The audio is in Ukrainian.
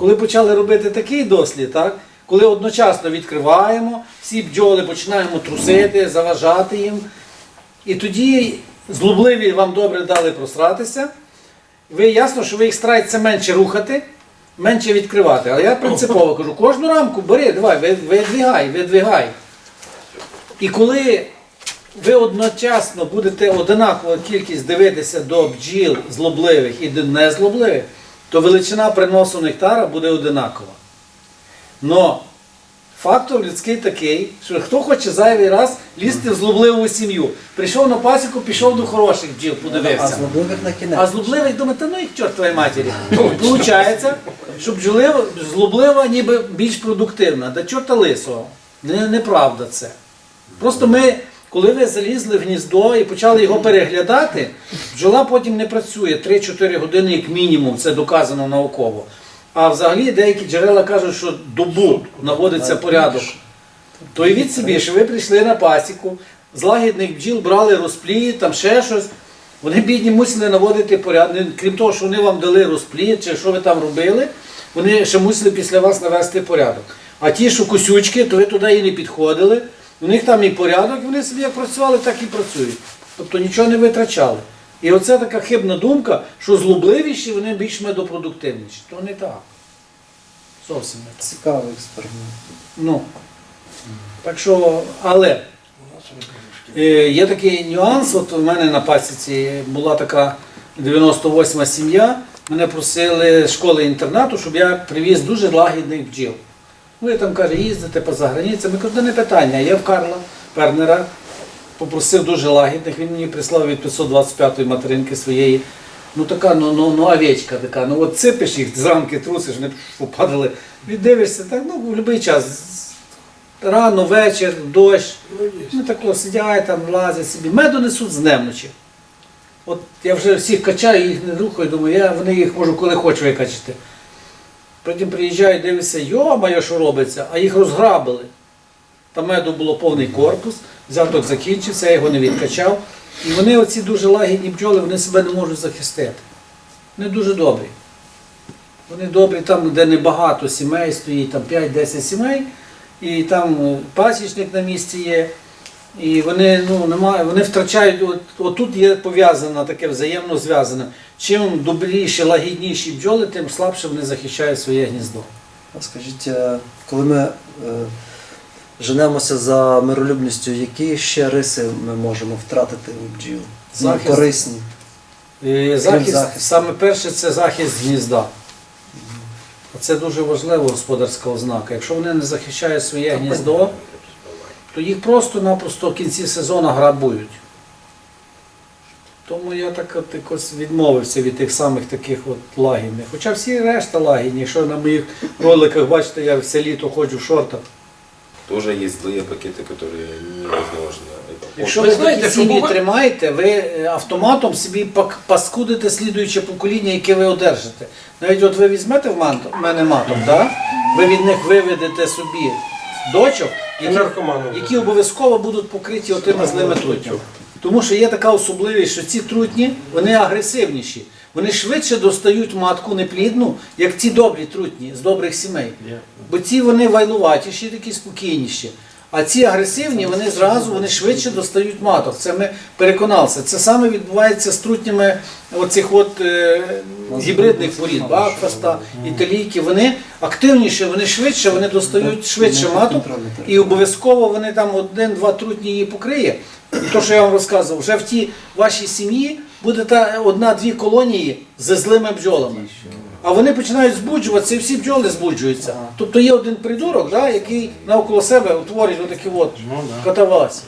коли почали робити такий дослід, так, коли одночасно відкриваємо, всі бджоли починаємо трусити, заважати їм. І тоді злобливі вам добре дали просратися. Ви ясно, що ви їх стараєтеся менше рухати, менше відкривати. Але я принципово кажу, кожну рамку бери, давай, ви- видвигай, видвигай. І коли ви одночасно будете однаково кількість дивитися до бджіл злобливих і до незлобливих, то величина приносу нектара буде одинакова. Но фактор людський такий, що хто хоче зайвий раз лізти в злобливу сім'ю. Прийшов на пасіку, пішов до хороших бджіл, подивився. А злобливих на кінець. А злобливий думає, та ну їх чорт твоїй матері. Получається, що бджолива, злоблива ніби більш продуктивна. Да чорта лисого. Неправда це. Просто ми, коли ви залізли в гніздо і почали його переглядати, бджола потім не працює 3-4 години як мінімум, це доказано науково. А взагалі деякі джерела кажуть, що добу наводиться порядок. То уявіть собі, що ви прийшли на пасіку, з лагідних бджіл брали розплід, там ще щось. Вони бідні мусили наводити порядок. Крім того, що вони вам дали розплід, чи що ви там робили, вони ще мусили після вас навести порядок. А ті, що косючки, то ви туди і не підходили. У них там і порядок, і вони собі як працювали, так і працюють. Тобто нічого не витрачали. І оце така хибна думка, що злобливіші вони більш медопродуктивніші. То не так. Зовсім не так. Цікавий експеримент. Ну, так що, але е, є такий нюанс. От у мене на пасіці була така 98-ма сім'я. Мене просили з школи інтернату, щоб я привіз дуже лагідних бджіл. Ви там каже, їздите поза границями. Кажу, «Да не питання. Я в Карла Пернера попросив дуже лагідних. Він мені прислав від 525-ї материнки своєї. Ну така, ну, ну, ну овечка така. Ну от ципиш їх, зранки трусиш, вони попадали. Віддивишся, так, ну, в будь-який час. Рано, вечір, дощ. Ну так сидять там, лазять собі. Меду несуть з немочі. От я вже всіх качаю, їх не рухаю, думаю, я вони їх можу коли хочу викачати. Потім приїжджаю, дивлюся, йо-моє, що робиться, а їх розграбили. Там меду було повний корпус, взяток закінчився, я його не відкачав. І вони, оці дуже лагідні бджоли, вони себе не можуть захистити. Вони дуже добрі. Вони добрі там, де небагато сімей стоїть, там 5-10 сімей, і там е, пасічник на місці є. І вони, ну, немає, вони втрачають, от, отут є пов'язано таке взаємно зв'язане. Чим добріші, лагідніші бджоли, тим слабше вони захищають своє гніздо. А Скажіть, е, коли ми е, женемося за миролюбністю, які ще риси ми можемо втратити у бджіл? Ну, Захист. корисні. І захист, захисту. саме перше це захист гнізда. Це дуже важлива господарська ознака. Якщо вони не захищають своє гніздо, то їх просто-напросто в кінці сезону грабують. Тому я так от якось відмовився від тих самих таких от лагідних. Хоча всі решта лагідні, що на моїх роликах, бачите, я все літо ходжу в шортах. Тоже есть злые пакеты, которые невозможно. это Якщо Ви ви знаєте, такі що сім'ї буває- тримаєте, ви е, автоматом собі пак- паскудите слідуюче покоління, яке ви одержите. Навіть от ви візьмете в ман- в мене матом, да? ви від них виведете собі дочок, які, наркоманів. які обов'язково будуть покриті отими злими трутнями. Тому що є така особливість, що ці трутні вони агресивніші. Вони швидше достають матку неплідну, як ці добрі трутні з добрих сімей. Бо ці вони вайлуватіші, такі спокійніші. А ці агресивні, вони зразу вони швидше достають маток. Це ми переконалися. Це саме відбувається з трутнями оцих от е, гібридних порід, бакфаста, італійки. Вони активніші, вони швидше, вони достають швидше маток. І обов'язково вони там один-два трутні її покриє. І то, що я вам розказував, вже в тій вашій сім'ї буде та одна-дві колонії з злими бджолами. А вони починають збуджуватися, і всі бджоли збуджуються. Тобто є один придурок, да, який навколо себе утворює отакі от катавасі.